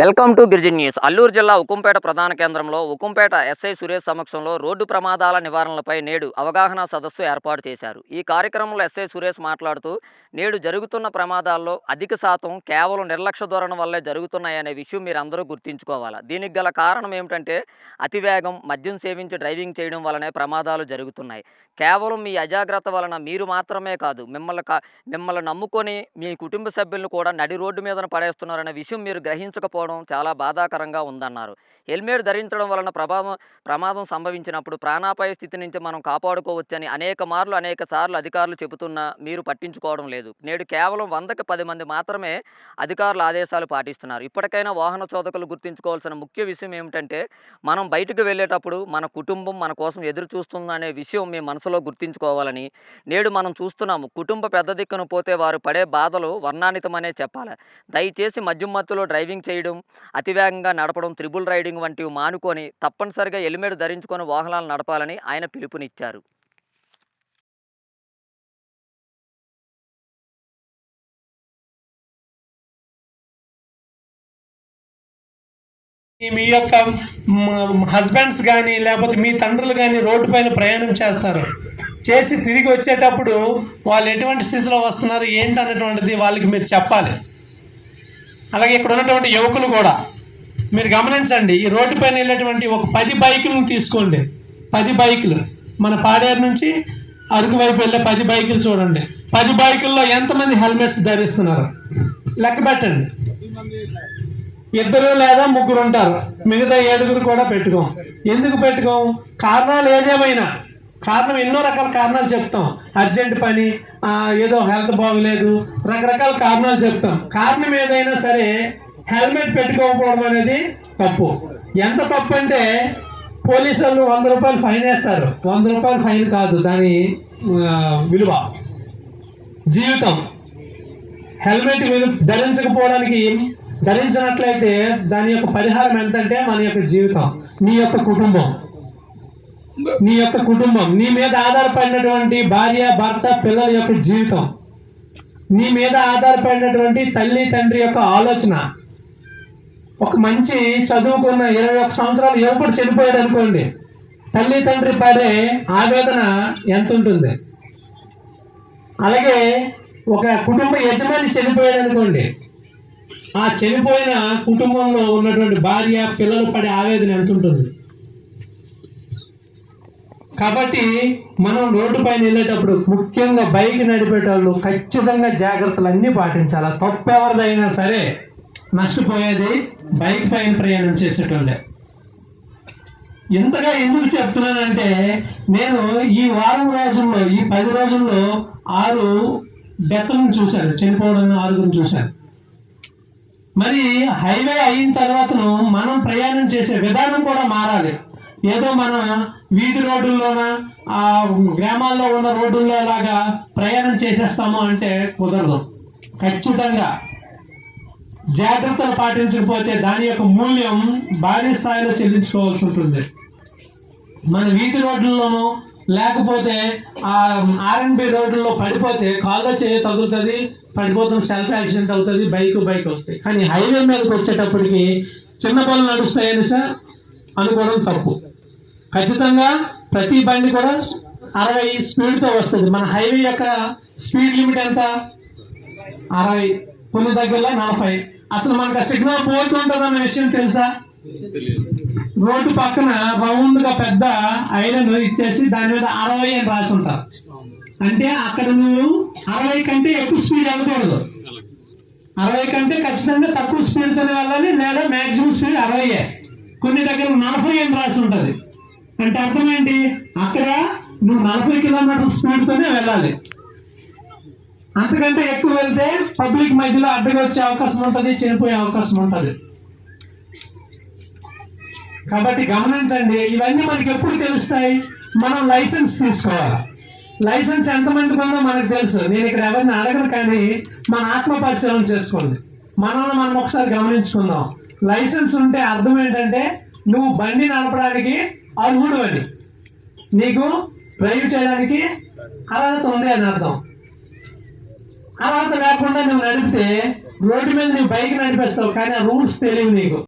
Welcome to Girijan news. Alluri జిల్లా ఉకుంపేట ప్రధాన కేంద్రంలో ఉకుంపేట ఎస్ఐ సురేష్ సమక్షంలో రోడ్డు ప్రమాదాల నివారణలపై నేడు అవగాహన సదస్సు ఏర్పాటు చేశారు. ఈ కార్యక్రమంలో ఎస్ఐ సురేష్ మాట్లాడుతూ నేడు జరుగుతున్న ప్రమాదాల్లో అధిక శాతం కేవలం నిర్లక్ష్య ధోరణి వల్లే జరుగుతున్నాయనే విషయం మీరు అందరూ గుర్తుంచుకోవాలి? దీనికి గల కారణం ఏమిటంటే అతివేగం మద్యం సేవించి డ్రైవింగ్ చేయడం వలనే ప్రమాదాలు జరుగుతున్నాయి. కేవలం మీ అజాగ్రత్త వలన మీరు మాత్రమే కాదు మిమ్మల్ని మిమ్మల్ని నమ్ముకొని మీ కుటుంబ సభ్యులను కూడా నడి రోడ్డు మీద పడేస్తున్నారనే విషయం మీరు గ్రహించకపోవడం చాలా బాధాకరంగా ఉందన్నారు. హెల్మెట్ ధరించడం వలన ప్రభావం ప్రమాదం సంభవించినప్పుడు ప్రాణాపాయ స్థితి నుంచి మనం కాపాడుకోవచ్చని అనేక మార్లు అనేక సార్లు అధికారులు చెబుతున్నా మీరు పట్టించుకోవడం లేదు. నేడు కేవలం వందకి పది మంది మాత్రమే అధికారుల ఆదేశాలు పాటిస్తున్నారు. ఇప్పటికైనా వాహన చోదకులు గుర్తుంచుకోవాల్సిన ముఖ్య విషయం ఏమిటంటే మనం బయటకు వెళ్ళేటప్పుడు మన కుటుంబం మన కోసం ఎదురు చూస్తుందనే విషయం మీ మనసులో గుర్తుంచుకోవాలని నేడు మనం చూస్తున్నాము. కుటుంబ పెద్ద దిక్కును పోతే వారు పడే బాధలు వర్ణానితమనే చెప్పాలి. దయచేసి మద్యం మత్తులో డ్రైవింగ్ చేయడం అతివేగంగా నడపడం త్రిబుల్ రైడింగ్ వంటివి మానుకొని తప్పనిసరిగా హెల్మెట్ ధరించుకొని వాహనాలు నడపాలని ఆయన పిలుపునిచ్చారు. మీ యొక్క హస్బెండ్స్ కానీ లేకపోతే మీ తండ్రులు కానీ రోడ్డు పైన ప్రయాణం చేస్తారు. చేసి తిరిగి వచ్చేటప్పుడు వాళ్ళు ఎటువంటి స్థితిలో వస్తున్నారు ఏంటి అనేటువంటిది వాళ్ళకి మీరు చెప్పాలి. అలాగే ఇక్కడ ఉన్నటువంటి యువకులు కూడా మీరు గమనించండి ఈ రోడ్డు పైన వెళ్ళేటువంటి ఒక పది బైకులను తీసుకోండి. పది బైకులు. మన పాడేరు నుంచి అరకు వైపు వెళ్ళే పది బైకులు చూడండి. పది బైకుల్లో ఎంతమంది హెల్మెట్స్ ధరిస్తున్నారు? లెక్క పెట్టండి. ఇద్దరు లేదా ముగ్గురు ఉంటారు. మిగతా ఏడుగురు కూడా పెట్టుకోం. ఎందుకు పెట్టుకోం? కారణాలు ఏదేమైనా. కారణం ఎన్నో రకాల కారణాలు చెప్తాం. అర్జెంట్ పని ఏదో హెల్త్ బాగలేదు రకరకాల కారణాలు చెప్తాం. కారణం ఏదైనా సరే హెల్మెట్ పెట్టుకోకపోవడం అనేది తప్పు. ఎంత తప్పు అంటే పోలీసు వాళ్ళు వంద రూపాయలు ఫైన్ వేస్తారు. వంద రూపాయలు ఫైన్ కాదు దాని విలువ. జీవితం. హెల్మెట్ ధరించకపోవడానికి ధరించినట్లయితే దాని యొక్క పరిహారం ఎంతంటే మన యొక్క జీవితం మీ యొక్క కుటుంబం. నీ యొక్క కుటుంబం నీ మీద ఆధారపడినటువంటి భార్య భర్త పిల్లల యొక్క జీవితం. నీ మీద ఆధారపడినటువంటి తల్లి తండ్రి యొక్క ఆలోచన. ఒక మంచి చదువుకున్న ఇరవై ఒక సంవత్సరాలు ఎప్పుడు చనిపోయాడు అనుకోండి తల్లి తండ్రి పడే ఆవేదన ఎంత ఉంటుంది? అలాగే ఒక కుటుంబ యజమాని చనిపోయాడు అనుకోండి ఆ చనిపోయిన కుటుంబంలో ఉన్నటువంటి భార్య పిల్లలు పడే ఆవేదన ఎంత ఉంటుంది? కాబట్టి మనం రోడ్డు పైన వెళ్ళేటప్పుడు ముఖ్యంగా బైక్ నడిపేటోళ్ళు ఖచ్చితంగా జాగ్రత్తలు అన్నీ పాటించాలి. తప్పు ఎవరిదైనా సరే నష్టపోయేది బైక్ పైన ప్రయాణం చేసేటోళ్ళే. ఇంతగా ఎందుకు చెప్తున్నానంటే నేను ఈ వారం రోజుల్లో ఈ పది రోజుల్లో ఆరు డెత్లను చూశాను చనిపోవడం ఆరుగురు చూశాను. మరి హైవే అయిన తర్వాతను మనం ప్రయాణం చేసే విధానం కూడా మారాలి. ఏదో మన వీధి రోడ్డుల్లోన ఆ గ్రామాల్లో ఉన్న రోడ్డుల్లో లాగా ప్రయాణం చేసేస్తాము అంటే కుదరదు. ఖచ్చితంగా జాగ్రత్తలు పాటించకపోతే దాని యొక్క మూల్యం భారీ స్థాయిలో చెల్లించుకోవాల్సి ఉంటుంది. మన వీధి రోడ్లలోనూ లేకపోతే ఆ ఆర్ఎన్బి రోడ్లలో పడిపోతే కాల్లో చేయ తగులుతుంది పడిపోతుంది సెల్ఫ్ యాక్సిడెంట్ అవుతుంది బైక్ బైక్ వస్తాయి. కానీ హైవే మీదకి వచ్చేటప్పటికి చిన్న పనులు నడుస్తాయని సార్ అనుకోవడం తప్పు. ఖచ్చితంగా ప్రతి బండి కూడా అరవై స్పీడ్తో వస్తుంది. మన హైవే యొక్క స్పీడ్ లిమిట్ ఎంత? అరవై. కొన్ని దగ్గరలో నలభై. అసలు మనకు సిగ్నల్ పోతుంటుంది అన్న విషయం తెలుసా? రోడ్డు పక్కన రౌండ్గా పెద్ద ఐరన్ ఇచ్చేసి దాని మీద అరవై అని రాసి ఉంటారు. అంటే అక్కడ నువ్వు అరవై కంటే ఎక్కువ స్పీడ్ వెళ్ళకూడదు. అరవై కంటే ఖచ్చితంగా తక్కువ స్పీడ్ తోనే వెళ్ళాలి లేదా మాక్సిమం స్పీడ్ అరవై కొన్ని దగ్గర నలభై అని రాసి ఉంటది. అంటే అర్థం ఏంటి? అక్కడ నువ్వు నలభై కిలోమీటర్ స్పీడ్తోనే వెళ్ళాలి. అంతకంటే ఎక్కువ వెళ్తే పబ్లిక్ మధ్యలో అడ్డగా వచ్చే అవకాశం ఉంటుంది చనిపోయే అవకాశం ఉంటుంది. కాబట్టి గమనించండి ఇవన్నీ మనకి ఎప్పుడు తెలుస్తాయి? మనం లైసెన్స్ తీసుకోవాలి. లైసెన్స్ ఎంతమందికి ఉందో మనకు తెలుసు. నేను ఇక్కడ ఎవరిని అడగను కానీ మన ఆత్మ పరిచయం చేసుకోండి. మనల్ని మనం ఒకసారి గమనించుకుందాం. లైసెన్స్ ఉంటే అర్థం ఏంటంటే నువ్వు బండి నడపడానికి అర్హుడు అని నీకు డ్రైవ్ చేయడానికి అర్హత ఉంది అని అర్థం. అర్హత లేకుండా నువ్వు నడిపితే రోడ్డు మీద నువ్వు బైక్ నడిపిస్తావు కానీ ఆ రూల్స్ తెలియవు నీకు.